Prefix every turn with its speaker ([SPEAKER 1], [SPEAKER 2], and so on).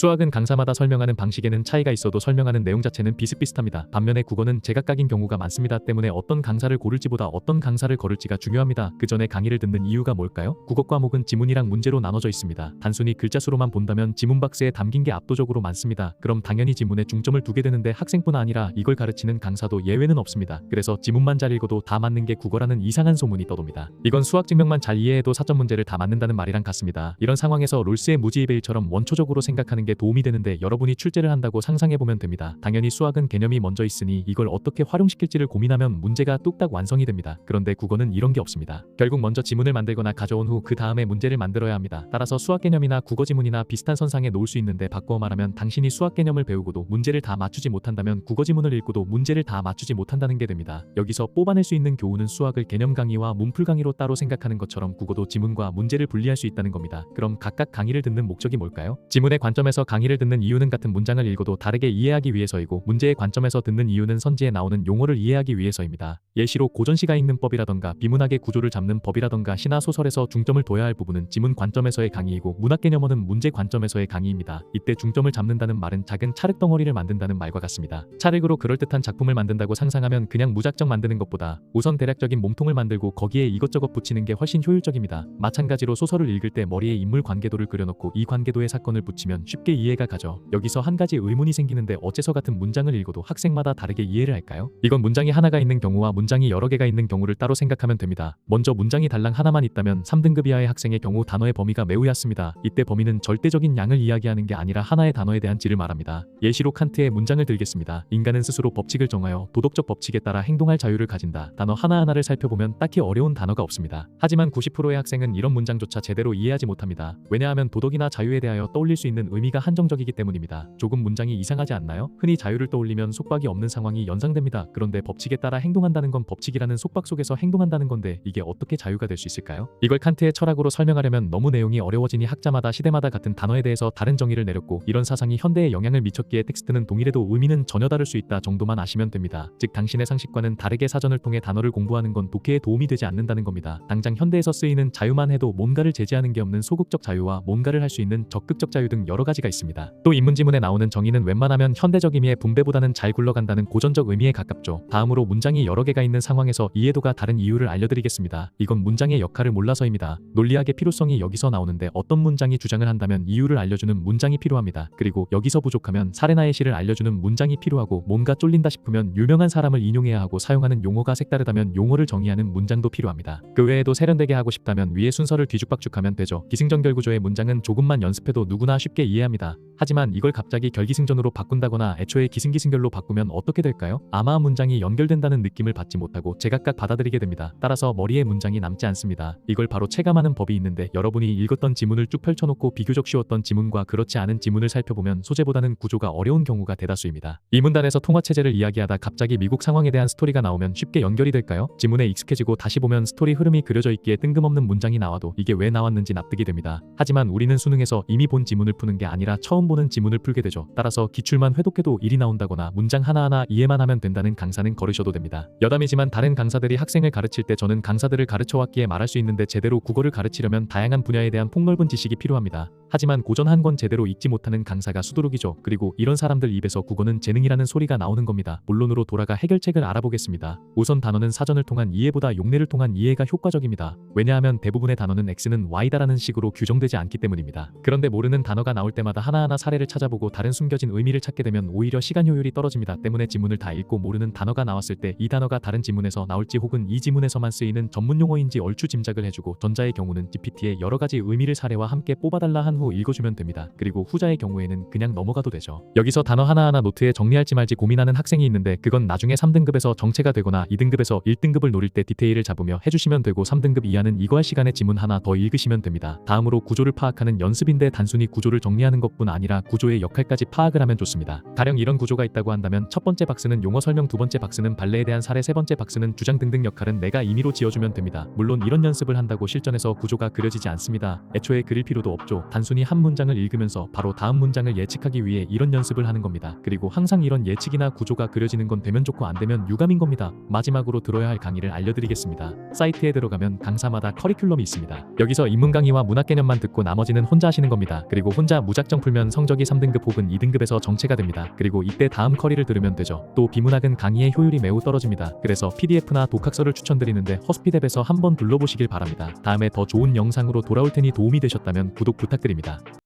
[SPEAKER 1] 수학은 강사마다 설명하는 방식에는 차이가 있어도 설명하는 내용 자체는 비슷비슷합니다. 반면에 국어는 제각각인 경우가 많습니다. 때문에 어떤 강사를 고를지보다 어떤 강사를 걸을지가 중요합니다. 그 전에 강의를 듣는 이유가 뭘까요? 국어 과목은 지문이랑 문제로 나눠져 있습니다. 단순히 글자 수로만 본다면 지문 박스에 담긴 게 압도적으로 많습니다. 그럼 당연히 지문에 중점을 두게 되는데 학생뿐 아니라 이걸 가르치는 강사도 예외는 없습니다. 그래서 지문만 잘 읽어도 다 맞는 게 국어라는 이상한 소문이 떠돕니다. 이건 수학 증명만 잘 이해해도 사점 문제를 다 맞는다는 말이랑 같습니다. 이런 상황에서 롤스의 무지이베일처럼 원초적으로 생각하는 게 도움이 되는데 여러분이 출제를 한다고 상상해 보면 됩니다. 당연히 수학은 개념이 먼저 있으니 이걸 어떻게 활용시킬지를 고민하면 문제가 뚝딱 완성이 됩니다. 그런데 국어는 이런 게 없습니다. 결국 먼저 지문을 만들거나 가져온 후 그 다음에 문제를 만들어야 합니다. 따라서 수학 개념이나 국어 지문이나 비슷한 선상에 놓을 수 있는데 바꿔 말하면 당신이 수학 개념을 배우고도 문제를 다 맞추지 못한다면 국어 지문을 읽고도 문제를 다 맞추지 못한다는 게 됩니다. 여기서 뽑아낼 수 있는 교훈은 수학을 개념 강의와 문풀 강의로 따로 생각하는 것처럼 국어도 지문과 문제를 분리할 수 있다는 겁니다. 그럼 각각 강의를 듣는 목적이 뭘까요? 지문의 관점에서 강의를 듣는 이유는 같은 문장을 읽어도 다르게 이해하기 위해서이고 문제의 관점에서 듣는 이유는 선지에 나오는 용어를 이해하기 위해서입니다. 예시로 고전시가 읽는 법이라던가 비문학의 구조를 잡는 법이라던가 시나 소설에서 중점을 둬야 할 부분은 지문 관점에서의 강의이고 문학 개념어는 문제 관점에서의 강의입니다. 이때 중점을 잡는다는 말은 작은 찰흙 덩어리를 만든다는 말과 같습니다. 찰흙으로 그럴듯한 작품을 만든다고 상상하면 그냥 무작정 만드는 것보다 우선 대략적인 몸통을 만들고 거기에 이것저것 붙이는 게 훨씬 효율적입니다. 마찬가지로 소설을 읽을 때 머리에 인물 관계도를 그려놓고 이 관계도의 사건을 붙이면 쉽게 이해가 가죠. 여기서 한 가지 의문이 생기는데 어째서 같은 문장을 읽어도 학생마다 다르게 이해를 할까요? 이건 문장이 하나가 있는 경우와 문장이 여러 개가 있는 경우를 따로 생각하면 됩니다. 먼저 문장이 달랑 하나만 있다면 3등급 이하의 학생의 경우 단어의 범위가 매우 얕습니다. 이때 범위는 절대적인 양을 이야기하는 게 아니라 하나의 단어에 대한 질을 말합니다. 예시로 칸트의 문장을 들겠습니다. 인간은 스스로 법칙을 정하여 도덕적 법칙에 따라 행동할 자유를 가진다. 단어 하나하나를 살펴보면 딱히 어려운 단어가 없습니다. 하지만 90%의 학생은 이런 문장조차 제대로 이해하지 못합니다. 왜냐하면 도덕이나 자유에 대하여 떠올릴 수 있는 의미 가 한정적이기 때문입니다. 조금 문장이 이상하지 않나요? 흔히 자유를 떠올리면 속박이 없는 상황이 연상됩니다. 그런데 법칙에 따라 행동한다는 건 법칙이라는 속박 속에서 행동한다는 건데 이게 어떻게 자유가 될 수 있을까요? 이걸 칸트의 철학으로 설명하려면 너무 내용이 어려워지니 학자마다 시대마다 같은 단어에 대해서 다른 정의를 내렸고 이런 사상이 현대에 영향을 미쳤기에 텍스트는 동일해도 의미는 전혀 다를 수 있다 정도만 아시면 됩니다. 즉 당신의 상식과는 다르게 사전을 통해 단어를 공부하는 건 독해에 도움이 되지 않는다는 겁니다. 당장 현대에서 쓰이는 자유만 해도 뭔가를 제재하는 게 없는 소극적 자유와 뭔가를 할 수 있는 적극적 자유 등 여러 가지가 있습니다. 또 인문지문에 나오는 정의는 웬만하면 현대적 의미의 분배보다는 잘 굴러간다는 고전적 의미에 가깝죠. 다음으로 문장이 여러 개가 있는 상황에서 이해도가 다른 이유를 알려드리겠습니다. 이건 문장의 역할을 몰라서입니다. 논리학의 필요성이 여기서 나오는데 어떤 문장이 주장을 한다면 이유를 알려주는 문장이 필요합니다. 그리고 여기서 부족하면 사례나 예시를 알려주는 문장이 필요하고 뭔가 쫄린다 싶으면 유명한 사람을 인용해야 하고 사용하는 용어가 색다르다면 용어를 정의하는 문장도 필요합니다. 그 외에도 세련되게 하고 싶다면 위의 순서를 뒤죽박죽하면 되죠. 기승전결 구조의 문장은 조금만 연습해도 누구나 쉽게 이해합니다. 하지만 이걸 갑자기 결기승전으로 바꾼다거나 애초에 기승기승결로 바꾸면 어떻게 될까요? 아마 문장이 연결된다는 느낌을 받지 못하고 제각각 받아들이게 됩니다. 따라서 머리에 문장이 남지 않습니다. 이걸 바로 체감하는 법이 있는데 여러분이 읽었던 지문을 쭉 펼쳐놓고 비교적 쉬웠던 지문과 그렇지 않은 지문을 살펴보면 소재보다는 구조가 어려운 경우가 대다수입니다. 이 문단에서 통화체제를 이야기하다 갑자기 미국 상황에 대한 스토리가 나오면 쉽게 연결이 될까요? 지문에 익숙해지고 다시 보면 스토리 흐름이 그려져 있기에 뜬금없는 문장이 나와도 이게 왜 나왔는지 납득이 됩니다. 하지만 우리는 수능에서 이미 본 지문을 푸는 게 아니 라 처음 보는 지문을 풀게 되죠. 따라서 기출만 회독해도 일이 나온다거나 문장 하나하나 이해만 하면 된다는 강사는 걸으셔도 됩니다. 여담이지만 다른 강사들이 학생을 가르칠 때 저는 강사들을 가르쳐왔기에 말할 수 있는데 제대로 국어를 가르치려면 다양한 분야에 대한 폭넓은 지식이 필요합니다. 하지만 고전 한 권 제대로 읽지 못하는 강사가 수두룩이죠. 그리고 이런 사람들 입에서 국어는 재능이라는 소리가 나오는 겁니다. 본론으로 돌아가 해결책을 알아보겠습니다. 우선 단어는 사전을 통한 이해보다 용례를 통한 이해가 효과적입니다. 왜냐하면 대부분의 단어는 X는 Y다라는 식으로 규정되지 않기 때문입니다. 그런데 모르는 단어가 나올 때마다 하나하나 사례를 찾아보고 다른 숨겨진 의미를 찾게 되면 오히려 시간 효율이 떨어집니다. 때문에 지문을 다 읽고 모르는 단어가 나왔을 때 이 단어가 다른 지문에서 나올지 혹은 이 지문에서만 쓰이는 전문 용어인지 얼추 짐작을 해주고 전자의 경우는 GPT의 여러 가지 의미를 사례와 함께 뽑아달라 한 후 읽어주면 됩니다. 그리고 후자의 경우에는 그냥 넘어가도 되죠. 여기서 단어 하나하나 노트에 정리할지 말지 고민하는 학생이 있는데 그건 나중에 3등급에서 정체가 되거나 2등급에서 1등급을 노릴 때 디테일을 잡으며 해주시면 되고 3등급 이하는 이거 할 시간에 지문 하나 더 읽으시면 됩니다. 다음으로 구조를 파악하는 연습인데 단순히 구조를 정리하는 것뿐 아니라 구조의 역할까지 파악을 하면 좋습니다. 가령 이런 구조가 있다고 한다면 첫 번째 박스는 용어 설명, 두 번째 박스는 발레에 대한 사례, 세 번째 박스는 주장 등등 역할은 내가 임의로 지어주면 됩니다. 물론 이런 연습을 한다고 실전에서 구조가 그려지지 않습니다. 애초에 그릴 필요도 없죠. 단순히 한 문장을 읽으면서 바로 다음 문장을 예측하기 위해 이런 연습을 하는 겁니다. 그리고 항상 이런 예측이나 구조가 그려지는 건 되면 좋고 안 되면 유감인 겁니다. 마지막으로 들어야 할 강의를 알려드리겠습니다. 사이트에 들어가면 강사마다 커리큘럼이 있습니다. 여기서 인문 강의와 문학 개념만 듣고 나머지는 혼자 하시는 겁니다. 그리고 혼자 무작 정 학점 풀면 성적이 3등급 혹은 2등급에서 정체가 됩니다. 그리고 이때 다음 커리를 들으면 되죠. 또 비문학은 강의의 효율이 매우 떨어집니다. 그래서 PDF나 독학서를 추천드리는데 허스피뎁에서 한번 둘러보시길 바랍니다. 다음에 더 좋은 영상으로 돌아올 테니 도움이 되셨다면 구독 부탁드립니다.